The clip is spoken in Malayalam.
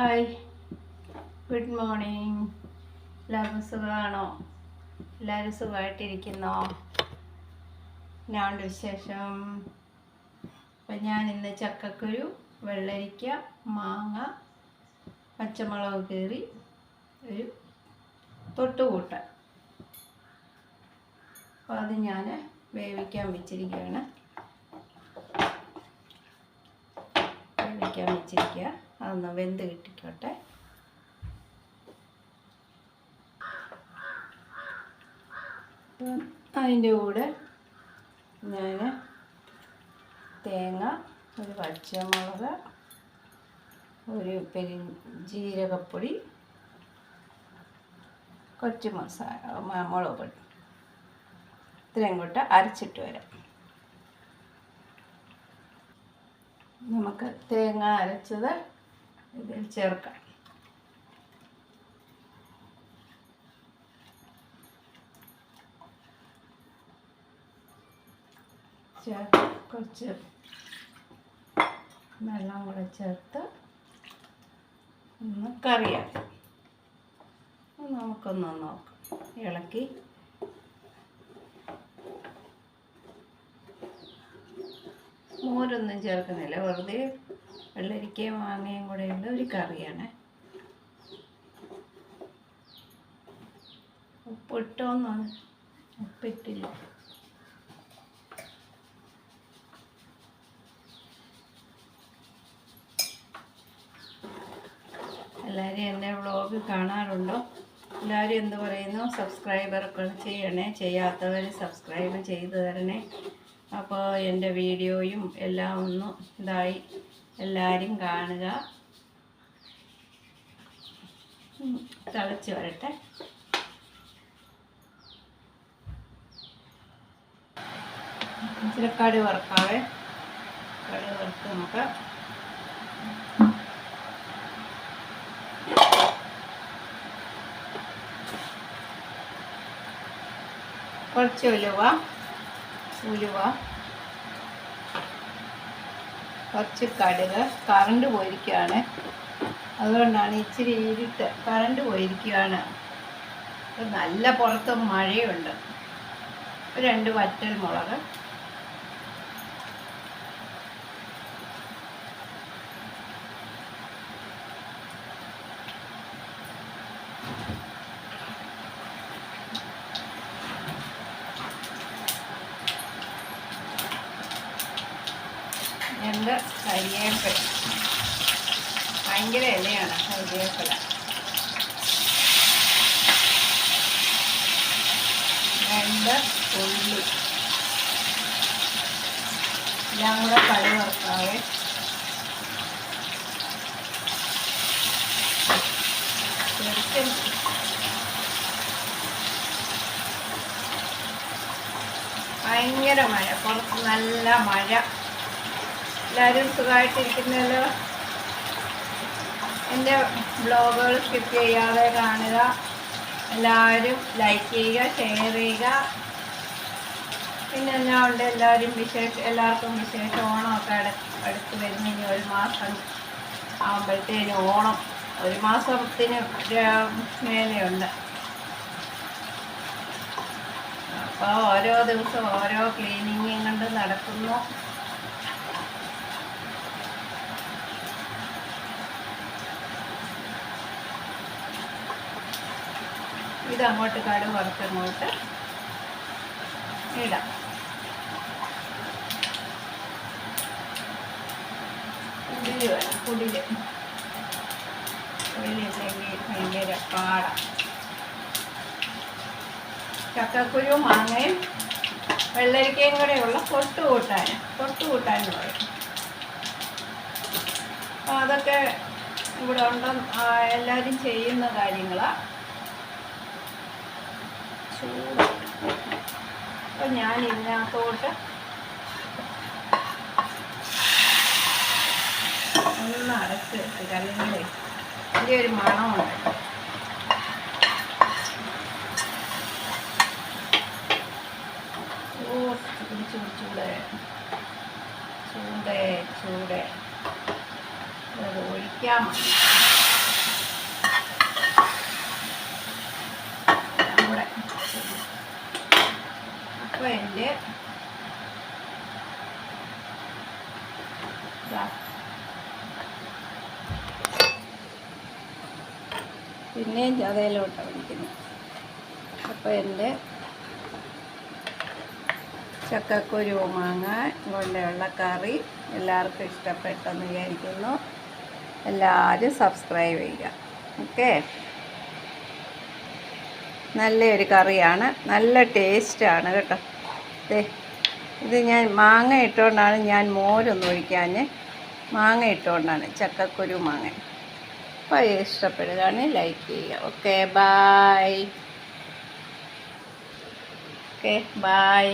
ഹായ്. ഗുഡ് മോർണിംഗ് എല്ലാവർക്കും സുഖമാണോ? എല്ലാവരും സുഖമായിട്ടിരിക്കുന്നോ? ഞാണ്ട് വിശേഷം. അപ്പം ഞാൻ ഇന്ന് ചക്കക്കുരു വെള്ളരിക്ക മാങ്ങ പച്ചമുളക് കീറി ഒരു തൊട്ടുകൂട്ട. അപ്പോൾ അത് ഞാൻ വേവിക്കാൻ വെച്ചിരിക്കുകയാണ് വേവിക്കാൻ വെച്ചിരിക്കുക. അതൊന്ന് വെന്ത് കിട്ടിക്കോട്ടെ. അതിന്റെ കൂടെ ഞാൻ തേങ്ങ ഒരു പച്ചമുളക് ഒരു പെരി ജീരകപ്പൊടി കുറച്ച് മസാല മുളക് പൊടി. ഇത്രയും കൂട്ട് അരച്ചിട്ട് വരാം. നമുക്ക് തേങ്ങ അരച്ചത് ഇതിൽ ചേർക്കാം. ചേർത്ത് കുറച്ച് വെള്ളം കൂടെ ചേർത്ത് ഒന്ന് കറിയാക്കാം. നമുക്കൊന്ന് നോക്കാം. ഇളക്കി മോരൊന്നും ചേർക്കുന്നില്ല. വെറുതെ വെള്ളരിക്കയും മാങ്ങയും കൂടെ ഉള്ള ഒരു കറിയാണ്. ഉപ്പിട്ടോന്ന്? ഉപ്പിട്ടില്ല. എല്ലാവരും എന്റെ വ്ളോഗ് കാണാറുണ്ടോ? എല്ലാവരും എന്ത് പറയുന്നു? സബ്സ്ക്രൈബറൊക്കെ ചെയ്യണേ? ചെയ്യാത്തവർ സബ്സ്ക്രൈബ് ചെയ്തു തരണേ. അപ്പോൾ എന്റെ വീഡിയോയും എല്ലാം ഒന്ന് ഇതായി എല്ലാവരും കാണുക. തിളച്ച് വരട്ടെ. ഇച്ചിരി കടി വറുക്കാവേ. കടി വറുത്ത് നമുക്ക് കുറച്ച് ഉലുവ. ഉലുവ കുറച്ച് കടുക് കറണ്ട് പോയിരിക്കുകയാണ്. അതുകൊണ്ടാണ് ഇച്ചിരി ഇരുട്ട്. കറണ്ട് പോയിരിക്കുകയാണ്. നല്ല പുറത്ത് മഴയുണ്ട്. രണ്ട് വറ്റൽ മുളക്. രണ്ട് കരിയേപ്പില. ഭയങ്കര ഇലയാണ് കരിയേപ്പല. രണ്ട് ഉള്ളി. എല്ലാം കൂടെ കറി വറുക്കാവേ ഭയങ്കര മഴ. പുറത്ത് നല്ല മഴ. എല്ലാവരും സുഖമായിട്ടിരിക്കുന്നല്ലോ. എന്റെ ബ്ലോഗുകൾ സ്കിപ്പ് ചെയ്യാതെ കാണുക. എല്ലാവരും ലൈക്ക് ചെയ്യുക ഷെയർ ചെയ്യുക. പിന്നെ എന്നാ ഉണ്ട്? എല്ലാവരും വിശേഷം എല്ലാവർക്കും വിശേഷം ഓണമൊക്കെ അട അടുത്ത് വരുന്ന. ഇനി ഒരു മാസം ആകുമ്പോഴത്തേന് ഓണം. ഒരു മാസത്തിന് മേലെയുണ്ട്. അപ്പോൾ ഓരോ ദിവസവും ഓരോ ക്ലീനിങ് കൊണ്ട് നടക്കുന്നു. ഇതങ്ങോട്ട് കടു വറുത്തങ്ങോട്ട് ഇടാം. ഉള്ളിൽ വേണം കുടിൽ കുടിലില്ലെങ്കിൽ ഭയങ്കര പാടാം. ചക്കക്കുരു മാങ്ങയും വെള്ളരിക്കയും കൂടെയുള്ള പൊട്ട് കൂട്ടാൻ പൊട്ട് കൂട്ടാൻ പറയും. അതൊക്കെ ഇവിടെ ഉണ്ടോ? എല്ലാവരും ചെയ്യുന്ന കാര്യങ്ങളാണ് ചൂട് ഞാൻ ഇതിനകത്തോട്ട് ഒന്ന് അടച്ച് വെച്ചിട്ട് അല്ലെങ്കിൽ ഇതിന്റെ ഒരു മണമുണ്ട്. ഓ ചൂട് ചൂട് ചൂട്. ചൂട് ചൂട്. അത് ഒഴിക്കാൻ മതി. അപ്പോൾ എന്റെ. പിന്നെയും ചതയിലോട്ടാണ് പിടിക്കുന്നത് അപ്പോൾ എന്റെ ചക്കക്കുരു മാങ്ങ കൊണ്ടുള്ള കറി എല്ലാവർക്കും ഇഷ്ടപ്പെട്ടെന്ന് വിചാരിക്കുന്നു. എല്ലാവരും സബ്സ്ക്രൈബ് ചെയ്യുക. ഓക്കെ? നല്ലൊരു കറിയാണ്. നല്ല ടേസ്റ്റാണ് കേട്ടോ. ഇത് ഞാൻ മാങ്ങ ഇട്ടുകൊണ്ടാണ് ഞാൻ മോരൊന്നും ഒഴിക്കാൻ മാങ്ങ ഇട്ടുകൊണ്ടാണ് ചക്കക്കുരു മാങ്ങ. അപ്പോൾ ഇഷ്ടപ്പെടുകയാണ് ലൈക്ക് ചെയ്യുക. Okay bye okay bye